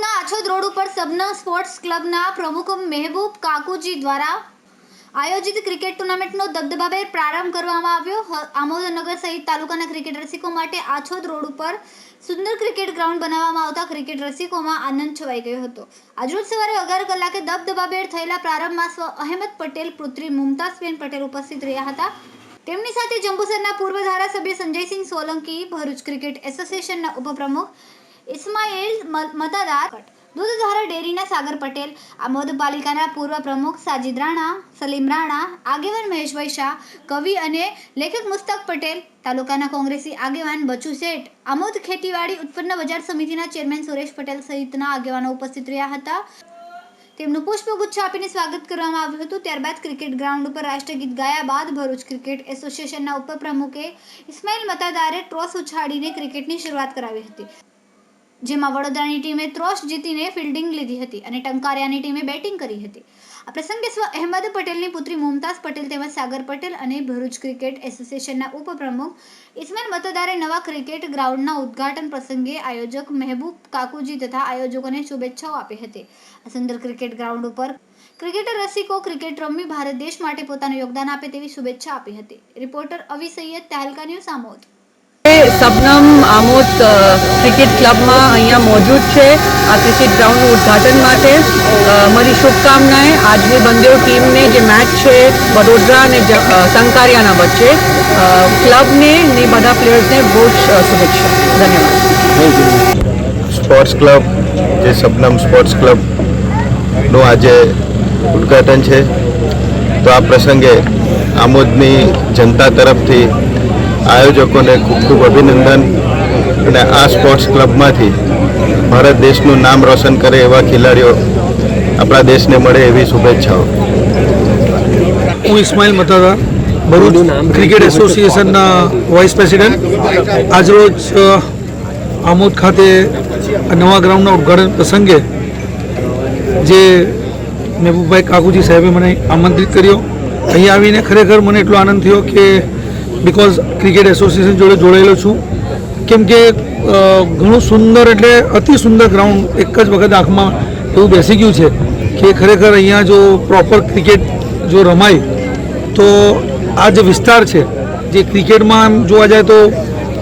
Achhod road ઉપર Shabana sports ક્લબના પ્રમુખ મહેબૂબ કાકુજી દ્વારા આયોજિત ક્રિકેટ ટુર્નામેન્ટનો દબદબાભેર પ્રારંભ કરવામાં આવ્યો. આમોદનગર સહિત તાલુકાના ક્રિકેટ રસિકો માટે આછોદ રોડ ઉપર સુંદર ક્રિકેટ ગ્રાઉન્ડ બનાવવામાં આવતા ક્રિકેટ રસિકોમાં આનંદ છવાઈ ગયો હતો. આજરોજ સવારે અગિયાર કલાકે દબદબાભેર થયેલા પ્રારંભમાં સ્વ અહેમદ પટેલ પુત્રી મુમતાઝબેન પટેલ ઉપસ્થિત રહ્યા હતા. તેમની સાથે જંબુસરના પૂર્વ ધારાસભ્ય સંજયસિંહ સોલંકી, ભરૂચ ક્રિકેટ એસોસિએશનના ઉપપ્રમુખ ઇસ્માઇલ મતદાર દૂધધારા ડેરીના સાગર પટેલ, આ પાલિકાના પૂર્વ પ્રમુખ સાજિદ રાણા, સલીમ રાણા, આગેવાન મહેશભાઈ શાહ, કવિ અને લેખક મુસ્તક પટેલ, તાલુકાના કોંગ્રેસી આગેવાન બચુ શેઠ, આમોદ ખેતીવાડી ઉત્પન્ન બજાર સમિતિના ચેરમેન સુરેશ પટેલ સહિતના આગેવાનો ઉપસ્થિત રહ્યા હતા. તેમનું પુષ્પગુચ્છ આપીને સ્વાગત કરવામાં આવ્યું હતું. ત્યારબાદ ક્રિકેટ ગ્રાઉન્ડ ઉપર રાષ્ટ્રગીત ગાયા બાદ ભરૂચ ક્રિકેટ એસોસિએશનના ઉપપ્રમુખે ઇસ્માઇલ મતાદારે ટ્રોસ ઉછાડીને ક્રિકેટની શરૂઆત કરાવી હતી. જેમાં વડોદરાની ટીમે ત્રોસ જીતીને ફિલ્ડિંગ લીધી હતી અને ટંકારિયાની ટીમે બેટિંગ કરી હતી. આ પ્રસંગે સ્વ અહેમદ પટેલની પુત્રી મુમતાઝ પટેલ તેમજ સાગર પટેલ અને ભરૂચ ક્રિકેટ એસોસિએશનના ઉપપ્રમુખ ઇસ્માઇલ મતદારે નવા ક્રિકેટ ગ્રાઉન્ડના ઉદ્ઘાટન પ્રસંગે આયોજક મહેબૂબ કાકુજી તથા આયોજકોને શુભેચ્છાઓ આપી હતી. આ સુંદર ક્રિકેટ ગ્રાઉન્ડ ઉપર ક્રિકેટર રસિકો ક્રિકેટ રમી ભારત દેશ માટે પોતાનું યોગદાન આપે તેવી શુભેચ્છા આપી હતી. Reporter અવિસૈયદ Tehelka news Amod. Shabnam Amod cricket ક્લબમાં અહીંયા મોજૂદ છે. આ ક્રિકેટ ગ્રાઉન્ડનું ઉદ્ઘાટન માટે મારી શુભકામનાએ આજની બંદેવ ટીમને જે મેચ છે, વડોદરા અને સંકારિયાના વચ્ચે ક્લબને ને બધા પ્લેયર્સને બહુ જ શુભેચ્છા. ધન્યવાદ. સ્પોર્ટ્સ ક્લબ, જે સબનમ સ્પોર્ટ્સ ક્લબનું આજે ઉદ્ઘાટન છે. તો આ પ્રસંગે આમોદની જનતા તરફથી આયોજકોને ખૂબ ખૂબ અભિનંદન. અને આ સ્પોર્ટ્સ ક્લબમાંથી ભારત દેશનું નામ રોશન કરે એવા ખેલાડીઓ આપણા દેશને મળે એવી શુભેચ્છાઓ. હું ઇસ્માઇલ મતાદા ભરૂચ ક્રિકેટ એસોસિએશનના વાઇસ પ્રેસિડેન્ટ આજરોજ આમોદ ખાતે નવા ગ્રાઉન્ડના ઉદઘાટન પ્રસંગે જે મહેબૂબભાઈ કાકુજી સાહેબે મને આમંત્રિત કર્યો. અહીં આવીને ખરેખર મને એટલો આનંદ થયો કે બિકોઝ ક્રિકેટ એસોસિએશન જોડે જોડાયેલો છું કેમ કે ઘણું સુંદર એટલે અતિ સુંદર ગ્રાઉન્ડ એક જ વખત આંખમાં એવું બેસી ગયું છે કે ખરેખર અહીંયા જો પ્રોપર ક્રિકેટ જો રમાય, તો આ જે વિસ્તાર છે, જે ક્રિકેટમાં જોવા જાય તો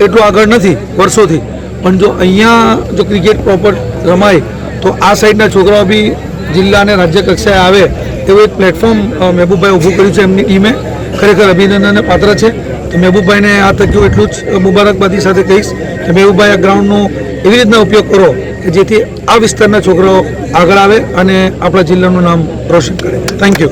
એટલું આગળ નથી, વર્ષોથી. પણ જો અહીંયા જો ક્રિકેટ પ્રોપર રમાય, તો આ સાઈડના છોકરાઓ બી જિલ્લા અને રાજ્ય કક્ષાએ આવે, એવું એક પ્લેટફોર્મ મહેબૂબભાઈ ઊભું કર્યું છે એમની ટીમે. ખરેખર અભિનંદનને પાત્ર છે. તો મહેબૂબભાઈને આ તક્યું એટલું જ મુબારકબાદી સાથે કહીશ કે મહેબૂબભાઈ આ ગ્રાઉન્ડનો એવી રીતના ઉપયોગ કરો કે જેથી આ વિસ્તારના છોકરાઓ આગળ આવે અને આપણા જિલ્લાનું નામ રોશન કરે. Thank you